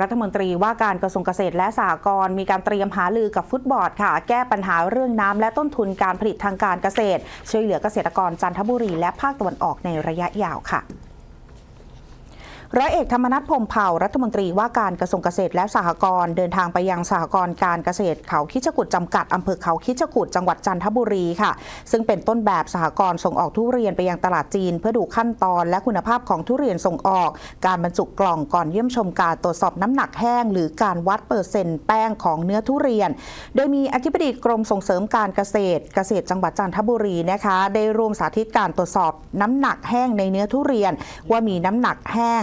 รัฐมนตรีว่าการกระทรวงเกษตรและสหกรณ์มีการเตรียมหาลือกับฟุตบอร์ดค่ะ แก้ปัญหาเรื่องน้ำและต้นทุนการผลิตทางการเกษตร ช่วยเหลือเกษตรกรจันทบุรีและภาคตะวันออกในระยะยาวค่ะ ร้อยเอกธรรมนัฐพรมเผ่ารัฐมนตรีว่าการกระทรวงเกษตรและสหกรณ์เดินทางไปยังสหกรณ์การเกษตรเขาคิชกุดจำกัดอำเภอเขาคิชกุดจังหวัดจันทบุรีค่ะ ซึ่งเป็นต้นแบบสหกรณ์ส่งออกทุเรียนไปยังตลาดจีน เพื่อดูขั้นตอนและคุณภาพของทุเรียนส่งออก การบรรจุกล่องก่อนเยี่ยมชมการตรวจสอบน้ำหนักแห้ง หรือการวัดเปอร์เซ็นต์แป้งของเนื้อทุเรียน โดยมีอธิบดีกรมส่งเสริมการเกษตร เกษตรจังหวัดจันทบุรีนะคะ ได้ร่วมสาธิตการตรวจสอบน้ำหนักแห้งในเนื้อทุเรียน ว่ามีน้ำหนักแห้ง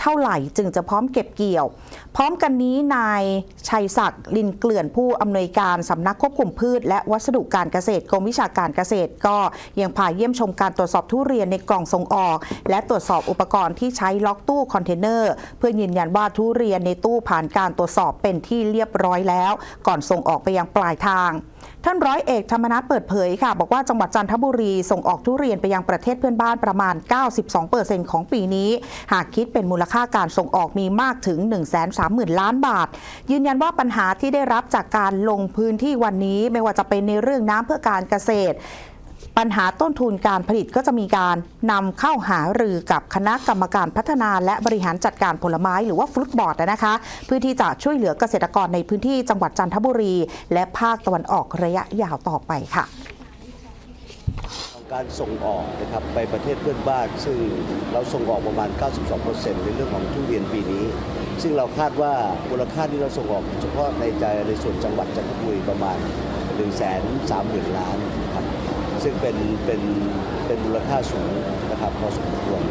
เท่าไหร่จึงจะพร้อมเก็บเกี่ยว พร้อมกันนี้นายชัยศักดิ์ลินเกลื่อนผู้อำนวยการสำนักควบคุมพืช และวัสดุการเกษตรกรมวิชาการเกษตร ก็ยังพาเยี่ยมชมการตรวจสอบทุเรียนในกล่องส่งออก และตรวจสอบอุปกรณ์ที่ใช้ล็อกตู้คอนเทนเนอร์เพื่อยืนยันว่าทุเรียนในตู้ผ่านการตรวจสอบเป็นที่เรียบร้อยแล้ว ก่อนส่งออกไปยังปลายทางท่านร้อยเอกธรรมนัฐเปิดเผยค่ะ บอกว่าจังหวัดจันทบุรีส่งออกทุเรียนไปยังประเทศเพื่อนบ้านประมาณ 92%ของปีนี้ หากคิดเป็นมูลค่าการส่งออกมีมากถึง 130,000 ล้านบาท ยืนยันว่าปัญหาที่ได้รับจากการลงพื้นที่วันนี้ไม่ว่าจะเป็นในเรื่องน้ำเพื่อการเกษตรปัญหาต้นทุนการผลิตก็จะมีการนำเข้าหารือกับคณะกรรมการพัฒนาและบริหารจัดการผลไม้หรือว่าฟรุตบอร์ดนะคะ เพื่อที่จะช่วยเหลือเกษตรกรในพื้นที่จังหวัดจันทบุรี และภาคตะวันออกระยะยาวต่อไปค่ะ การส่งออกนะครับไปประเทศเพื่อนบ้าน ซึ่งเราส่งออกประมาณ 92%ในเรื่องของทุเรียนปีนี้ ซึ่งเราคาดว่ามูลค่าที่เราส่งออกเฉพาะในใจในส่วนจังหวัดจันทบุรีประมาณ 1 3 0 0 0 0 ล้านครับซึ่งเป็นเป็นเป็นมูลค่าสูงนะครับพอสมควร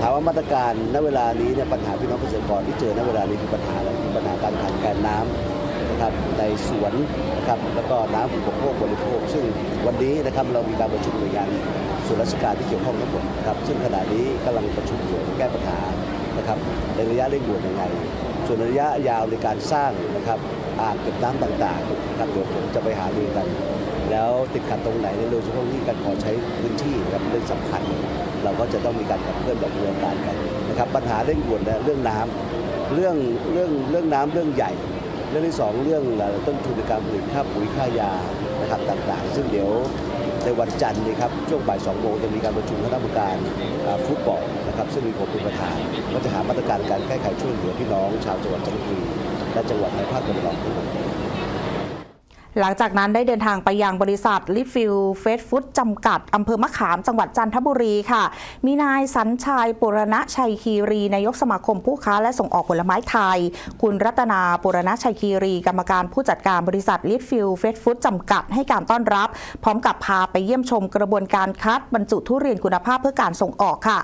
ถามว่ามาตรการณเวลานี้เนี่ยปัญหาพี่น้องเกษตรกรที่เจอณเวลานี้คือปัญหาอะไรคือปัญหาการขาดแคลนน้ำ นะครับในสวนนะครับแล้วก็น้ำอุปโภคบริโภค ซึ่งวันนี้นะครับเรามีการประชุมหน่วยงานส่วนราชการที่เกี่ยวข้องทั้งหมดนะครับซึ่งขณะนี้กำลังประชุมอยู่แก้ปัญหานะครับในระยะเร่งด่วนยังไง ส่วนระยะยาวในการสร้างนะครับอ่างเก็บน้ำต่างๆนะครับเดี๋ยวผมจะไปหารือกัน แล้วติดขัดตรงไหนในเรื่องเฉพาะที่การขอใช้พื้นที่นะครับเรื่องสำคัญ เราก็จะต้องมีการขับเคลื่อนแบบบูรณาการกันนะครับปัญหาเร่งด่วนและเรื่องน้ำเรื่องเรื่องเรื่องน้ำเรื่องใหญ่ เรื่องที่สองเรื่องต้นทุนในการผลิตค่าปุ๋ยค่ายานะครับต่างๆ ซึ่งเดี๋ยวในวันจันทร์นะครับช่วงบ่ายสองโมงจะมีการประชุมคณะกรรมการฟุตบอลนะครับซึ่งมีผมเป็นประธานก็จะหามาตรการการแก้ไขช่วยเหลือพี่น้องชาวจังหวัดจันทบุรีและจังหวัดในภาคตะวันออกทั้งหมด หลังจากนั้นได้เดินทางไปยังบริษัทลิฟิลเฟสฟู้ดจำกัดอำเภอมะขามจังหวัดจันทบุรีค่ะ มีนายสัญชัยปุรณชัยคีรีนายกสมาคมผู้ค้าและส่งออกผลไม้ไทย คุณรัตนาปุรณชัยคีรี กรรมการผู้จัดการบริษัทลิฟิลเฟสฟู้ดจำกัดให้การต้อนรับ พร้อมกับพาไปเยี่ยมชมกระบวนการคัดบรรจุทุเรียนคุณภาพเพื่อการส่งออกค่ะ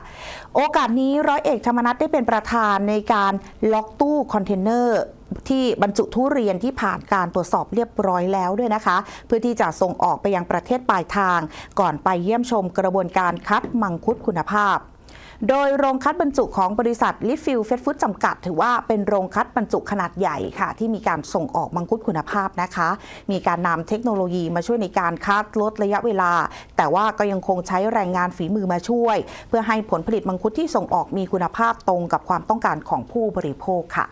โอกาสนี้ร้อยเอกธรรมนัฐได้เป็นประธานในการล็อกตู้คอนเทนเนอร์ ที่บรรจุทุเรียนที่ผ่านการตรวจสอบเรียบร้อยแล้วด้วยนะคะ เพื่อที่จะส่งออกไปยังประเทศปลายทาง ก่อนไปเยี่ยมชมกระบวนการคัดมังคุดคุณภาพโดยโรงคัดบรรจุของบริษัทลิฟิลเฟสฟู้ดจำกัด ถือว่าเป็นโรงคัดบรรจุขนาดใหญ่ค่ะ ที่มีการส่งออกมังคุดคุณภาพนะคะ มีการนำเทคโนโลยีมาช่วยในการคัดลดระยะเวลา แต่ว่าก็ยังคงใช้แรงงานฝีมือมาช่วย เพื่อให้ผลผลิตมังคุดที่ส่งออกมีคุณภาพตรงกับความต้องการของผู้บริโภคค่ะ